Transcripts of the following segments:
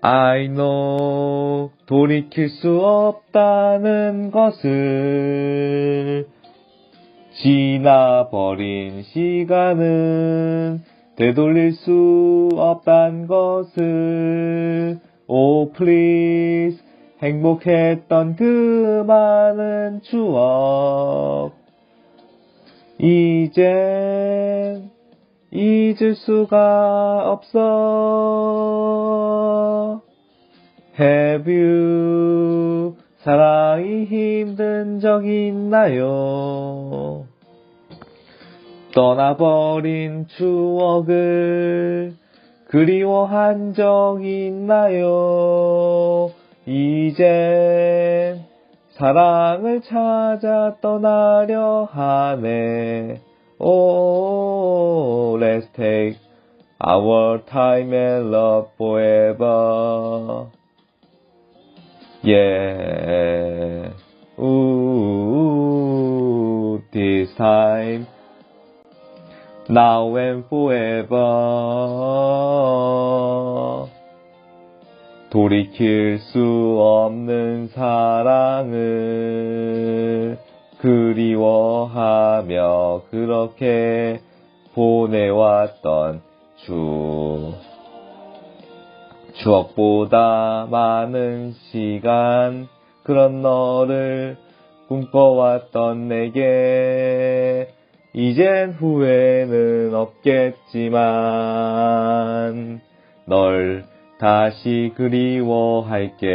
I know 돌이킬 수 없다는 것을 지나버린 시간은 되돌릴 수 없단 것을. Oh please 행복했던 그 많은 추억. 이젠 잊을 수가 없어 Have you 사랑이 힘든 적 있나요? 떠나버린 추억을 그리워한 적 있나요? 이젠 사랑을 찾아 떠나려 하네. Oh, let's take our time and love forever. Yeah. Ooh, this time. Now and forever. 돌이킬 수 없는 사랑을 그리워하며 그렇게 보내왔던 주. 추억보다 많은 시간 그런 너를 꿈꿔왔던 내게 이젠 후회는 없겠지만 널 다시 그리워할게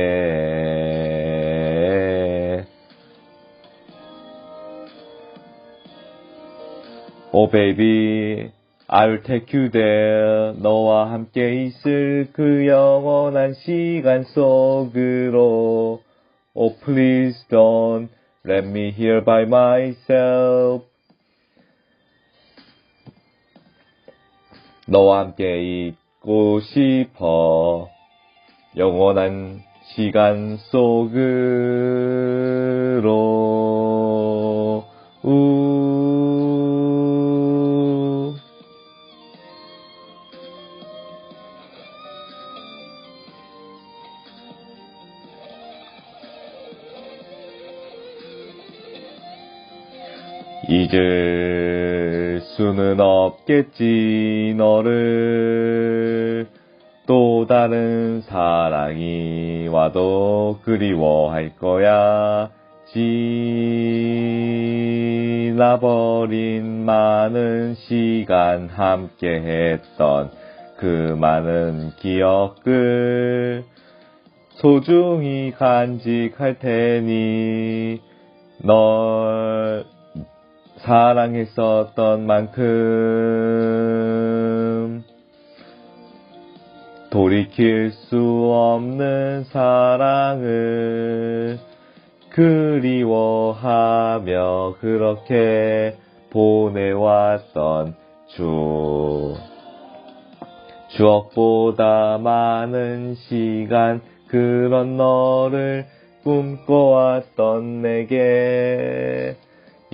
Oh baby I'll take you there. 너와 함께 있을 그 영원한 시간 속으로. Oh, please don't let me here by myself. 너와 함께 있고 싶어. 영원한 시간 속으 잊을 수는 없겠지 너를. 또 다른 사랑이 와도 그리워할 거야. 지나버린 많은 시간 함께 했던 그 많은 기억을 소중히 간직할 테니 널 사랑했었던 만큼 돌이킬 수 없는 사랑을 그리워하며 그렇게 보내왔던 주. 추억보다 많은 시간 그런 너를 꿈꿔왔던 내게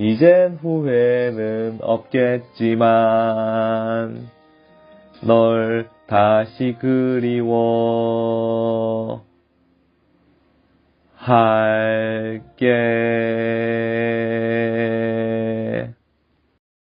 이젠 후회는 없겠지만 널 다시 그리워. 할게